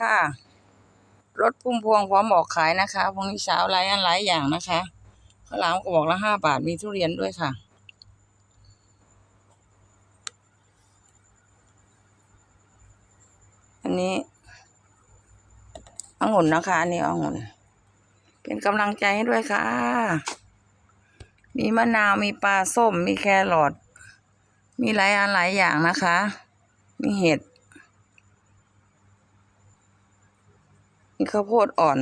ค่ะ รถพุ่มพวงพร้อมออกขายนะคะพรุ่งนี้เช้าหลายอันหลายอย่างนะคะข้าวหลามก็บอกละห้าบาทมีทุเรียนด้วยค่ะอันนี้องุ่นนะคะอันนี้องุ่นเป็นกำลังใจให้ด้วยค่ะ มีมะนาวมีปลาส้ม มีแครอทมีหลายอันหลายอย่างนะคะ มีเห็ด มีข้าวโพดอ่อน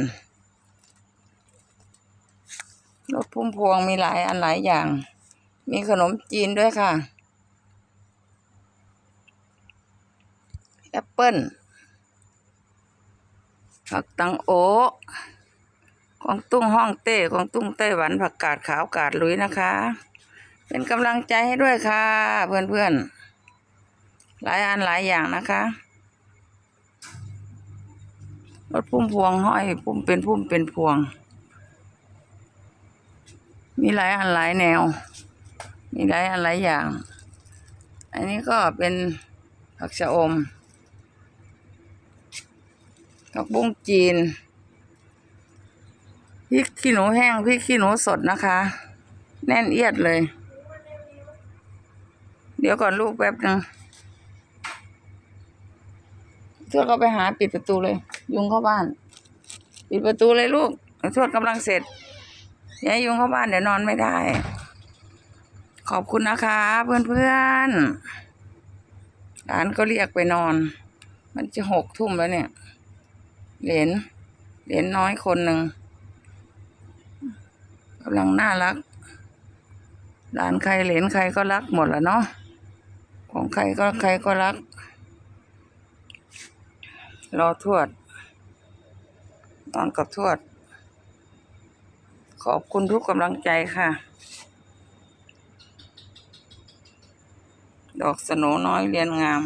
รถพุ่มพวงมีหลายอันหลายอย่าง มีขนมจีนด้วยค่ะ แอปเปิ้ลผักตังโอกวางตุ้งห้องเต้กวางตุ้งไต้หวันผักกาดขาวกาดลุยนะคะ เป็นกำลังใจให้ด้วยค่ะ เพื่อนๆ หลายอันหลายอย่างนะคะ รถพุ่มพวงห้อยพุ่มเป็นพุ่มเป็นพวง มีหลายอันหลายแนว มีหลายอันหลายอย่าง อันนี้ก็เป็นผักชะอมผักบุ้งจีนพริกขี้หนูแห้งพริกขี้หนูสดนะคะ แน่นเอียดเลย เดี๋ยวก่อนลูกแป๊บนึงทวดก็ไปหาปิดประตูเลย ยุงเข้าบ้าน ปิดประตูเลยลูกทวดกำลังเสร็จอย่าให้ยุงเข้าบ้านเดี๋ยวนอนไม่ได้ ขอบคุณนะคะ เพื่อนๆหลานก็เรียกไปนอน มันจะหกทุ่มแล้วเนี่ย เหรนเหรนน้อยคนหนึ่งกำลังน่ารักหลานใครเหรนใครก็รักหมดแหละเนาะของใครก็ใครก็รัก รอทวด นอนกับทวด ขอบคุณทุกกำลังใจค่ะ ดอกสโนน้อยเรียนงาม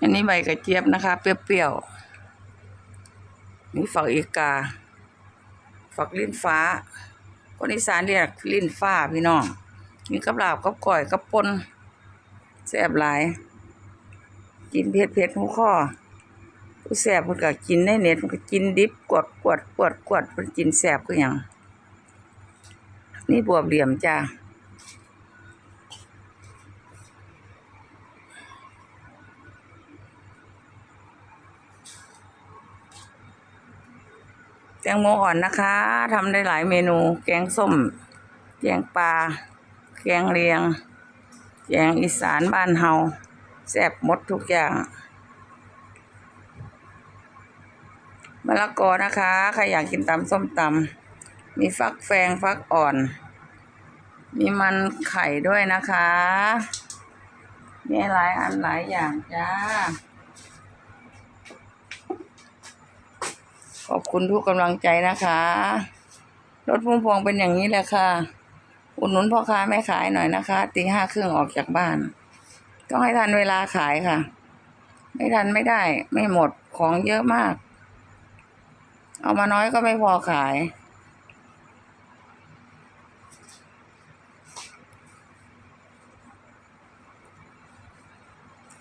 อันนี้ใบกระเจี๊ยบนะคะ เปรี้ยวๆนี่ฝักอีกา ฝักลิ้นฟ้า คนอีสานเรียกลิ้นฟ้าพี่น้องมีกับลาบกับก่อยกับปนแซ่บหลาย กินเผ็ดเผ็ดๆหูข้อผู้แซ่บเพิ่นก็กินในเน็ตมันก็กินดิบกวดกวดกวดกวดเพิ่นกินแซ่บคือหยังนี่บวบเหลี่ยมจ้า งโมอ่อนนะคะทำได้หลายเมนู แกงส้ม แกงปลา แกงเลียง แกงอีสานบ้านเฮาแซ่บหมดทุกอย่างมะละกอนะคะ ใครอยากกินตำส้มตำมีฟักแฟงฟักอ่อน มีมันไข่ด้วยนะคะ มีหลายอันหลายอย่างจ้า ขอบคุณทุกกำลังใจนะคะ รถพุ่มพวงเป็นอย่างนี้แหละค่ะ อุดหนุนพ่อค้าแม่ขายหน่อยนะคะตีห้าครึ่งออกจากบ้านต้องให้ทันเวลาขายค่ะ ไม่ทันไม่ได้ ไม่หมดของเยอะมาก เอามาน้อยก็ไม่พอขาย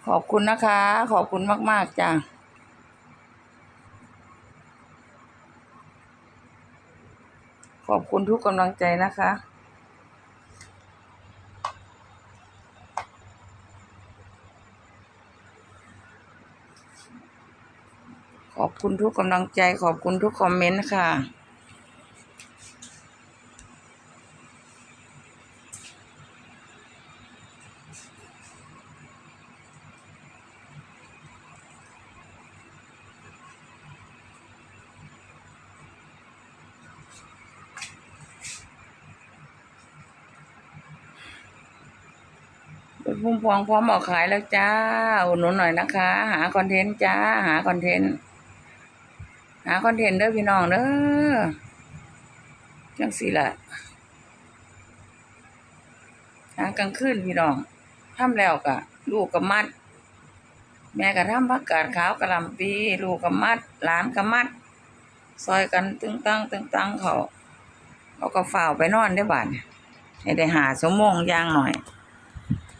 ขอบคุณนะคะ ขอบคุณมาก ๆ จ้ะ ขอบคุณทุกกำลังใจนะคะ ขอบคุณทุกกำลังใจ ขอบคุณทุกคอมเมนต์ค่ะ พุ่มพวงพร้อมออกขายแล้วจ้าอุดหนุนหน่อยนะคะ หาคอนเทนต์จ้า หาคอนเทนต์หาคอนเทนต์เด้อพี่น้องเด้อจังสิละหากลางคืนพี่น้องทำแล้วก็ลูกก็มัด แม่ก็ทำผักกาดขาวกะหล่ำปีลูกก็มัดหลานก็มัด ซอยกันตึงตังตึงตังเขาเขาก็ฝ่าไปนอนได้บ้านให้ได้หาสมงยางหน่อย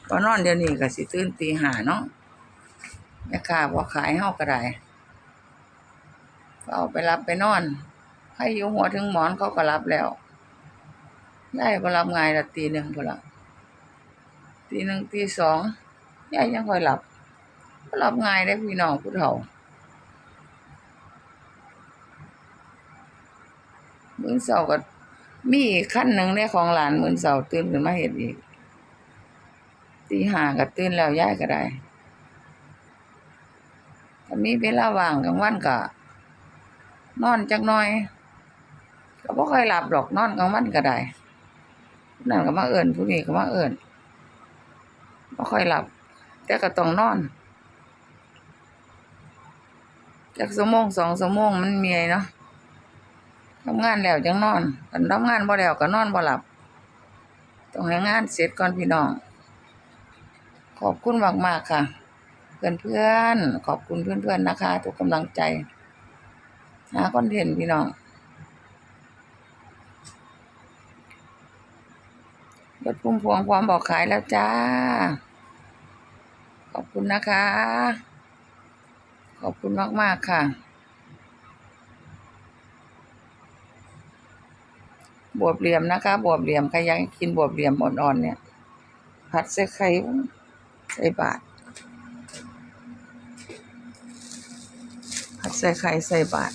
พอนอนเดี๋ยวนี้ก็สิตื่นตีหาเนาะแม่ค้าบ่ขายเฮาก็ได้เอาไปรับไปนอนให้อยู่หัวถึงหมอนเขาก็รับแล้วยายบ่รับงายละตีหนึ่งพุ่นละตีหนึ่งตีสองยายยังค่อยหลับบ่หลับงายได้พี่น้องผู้เฒ่ามื้อเช้าก็มีอีกคันหนึ่งในของหลานมื้อเช้าตื่นขึ้นมาเฮ็ดอีก ตีห้าก็ตื่นแล้วย้ายก็ได้ถ้ามีเวลาว่างกลางวันก็นอนจักหน่อย ก็บ่ค่อยหลับดอกนอนกลางวันก็ได้นั่นก็มาเอิ้นผู้นี้ก็มาเอิ้นบ่ค่อยหลับ แต่ก็ต้องนอนจักชั่วโมงสองชั่วโมงมันเมียเนาะทำงานแล้วจังนอนคันทำงานบ่แล้วก็นอนบ่หลับ ต้องให้งานเสร็จก่อนพี่น้อง ขอบคุณมากๆค่ะ เพื่อนๆ ขอบคุณเพื่อนๆนะคะ ทุกกำลังใจ หาคอนเทนต์พี่น้องรถพุ่มพวงความบอกขายแล้วจ้า ขอบคุณนะคะ ขอบคุณมากๆค่ะบวบเหลี่ยมนะคะ บวบเหลี่ยมใครยากกินบวบเหลี่ยมอ่อนๆเนี่ย ผัดใส่ไข่ ใส่บาทผัดใส่ไข่ใส่บาท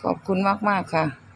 ขอบคุณมาก ๆ ค่ะ